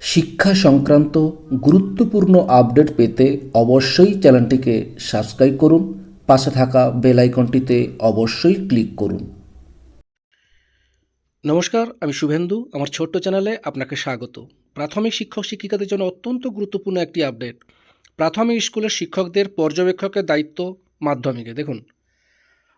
শিক্ষা সংক্রান্ত গুরুত্বপূর্ণ আপডেট পেতে অবশ্যই চ্যানেলটিকে সাবস্ক্রাইব করুন, পাশে থাকা বেল আইকনটিতে অবশ্যই ক্লিক করুন। নমস্কার, আমি শুভেন্দু, আমার ছোট্ট চ্যানেলে আপনাকে স্বাগত। প্রাথমিক শিক্ষক শিক্ষিকাদের জন্য অত্যন্ত গুরুত্বপূর্ণ একটি আপডেট। প্রাথমিক স্কুলের শিক্ষকদের পর্যবেক্ষকের দায়িত্ব মাধ্যমিকে। দেখুন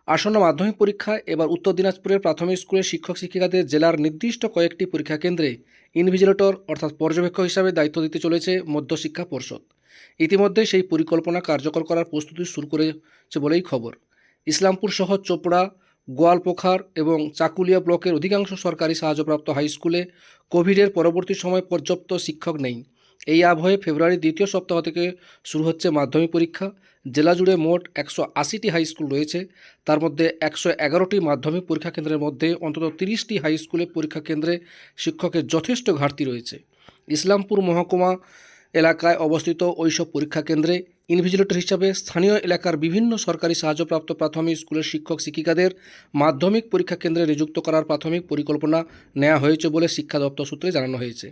আসন্ন মাধ্যমিক পরীক্ষা এবার উত্তর দিনাজপুরের প্রাথমিক স্কুলের শিক্ষক শিক্ষিকাদের জেলার নির্দিষ্ট কয়েকটি পরীক্ষা কেন্দ্রে ইনভিজিলেটর অর্থাৎ পর্যবেক্ষক হিসাবে দায়িত্ব দিতে চলেছে মধ্যশিক্ষা পর্ষদ। ইতিমধ্যে সেই পরিকল্পনা কার্যকর করার প্রস্তুতি শুরু করেছে বলেই খবর। ইসলামপুর সহ চোপড়া, গোয়ালপোখার এবং চাকুলিয়া ব্লকের অধিকাংশ সরকারি সাহায্যপ্রাপ্ত হাইস্কুলে কোভিডের পরবর্তী সময় পর্যাপ্ত শিক্ষক নেই। এই আবহে ফেব্রুয়ারির দ্বিতীয় সপ্তাহ থেকে শুরু হচ্ছে মাধ্যমিক পরীক্ষা। জেলা জুড়ে মোট একশো আশিটি হাই স্কুল রয়েছে। তার মধ্যে একশো এগারোটি মাধ্যমিক পরীক্ষা কেন্দ্রের মধ্যে অন্তত তিরিশটি হাই স্কুলে পরীক্ষা কেন্দ্রে শিক্ষকের যথেষ্ট ঘাটতি রয়েছে। ইসলামপুর মহকুমা এলাকায় অবস্থিত ওইসব পরীক্ষা কেন্দ্রে ইনভিজিলেটর হিসাবে স্থানীয় এলাকার বিভিন্ন সরকারি সাহায্যপ্রাপ্ত প্রাথমিক স্কুলের শিক্ষক শিক্ষিকাদের মাধ্যমিক পরীক্ষা কেন্দ্রে নিযুক্ত করার প্রাথমিক পরিকল্পনা নেওয়া হয়েছে বলে শিক্ষা দপ্তর সূত্রে জানানো হয়েছে।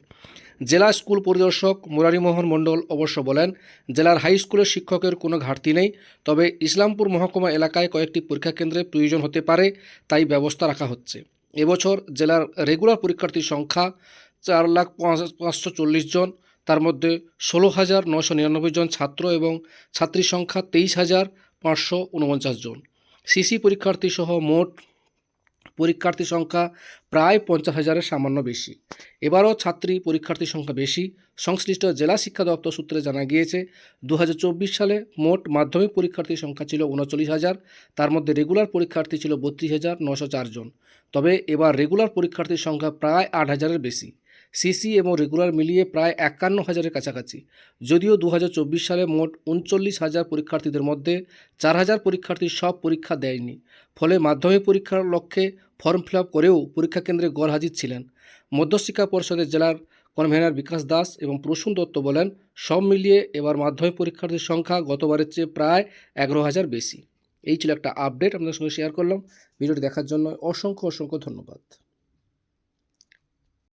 জেলা স্কুল পরিদর্শক মুরারিমোহন মণ্ডল অবশ্য বলেন, জেলার হাই স্কুলের শিক্ষকের কোনো ঘাটতি নেই, তবে ইসলামপুর মহকুমা এলাকায় কয়েকটি পরীক্ষা কেন্দ্রে প্রয়োজন হতে পারে, তাই ব্যবস্থা রাখা হচ্ছে। এবছর জেলার রেগুলার পরীক্ষার্থীর সংখ্যা চার লাখ পাঁচ- পাঁচশো জন তার মধ্যে ষোলো হাজার নশো নিরানব্বই জন ছাত্র এবং ছাত্রী সংখ্যা তেইশ হাজার পাঁচশো উনপঞ্চাশ জন। সিসি পরীক্ষার্থী সহ মোট পরীক্ষার্থী সংখ্যা প্রায় পঞ্চাশ হাজারের সামান্য বেশি। এবারও ছাত্রী পরীক্ষার্থীর সংখ্যা বেশি। সংশ্লিষ্ট জেলা শিক্ষা দপ্তর সূত্রে জানা গিয়েছে দু হাজার চব্বিশ সালে মোট মাধ্যমিক পরীক্ষার্থীর সংখ্যা ছিল উনচল্লিশ হাজার, তার মধ্যে রেগুলার পরীক্ষার্থী ছিল বত্রিশ হাজার নশো জন। তবে এবার রেগুলার পরীক্ষার্থীর সংখ্যা প্রায় আট হাজারের বেশি। সিসি এবং রেগুলার মিলিয়ে প্রায় একান্ন হাজারের কাছাকাছি। যদিও দু হাজার চব্বিশ সালে মোট উনচল্লিশ হাজার পরীক্ষার্থীদের মধ্যে চার হাজার পরীক্ষার্থী সব পরীক্ষা দেয়নি। ফলে মাধ্যমিক পরীক্ষার লক্ষ্যে ফর্ম ফিল করেও পরীক্ষা কেন্দ্রে গড় হাজির ছিলেন। মধ্যশিক্ষা পরিষদের জেলার কনভেনার বিকাশ দাস এবং প্রসূন দত্ত বলেন, সব মিলিয়ে এবার মাধ্যমিক পরীক্ষার্থীর সংখ্যা গতবারের চেয়ে প্রায় এগারো হাজার বেশি। এই ছিল একটা আপডেট, আপনাদের সঙ্গে শেয়ার করলাম। ভিডিওটি দেখার জন্য অসংখ্য অসংখ্য ধন্যবাদ।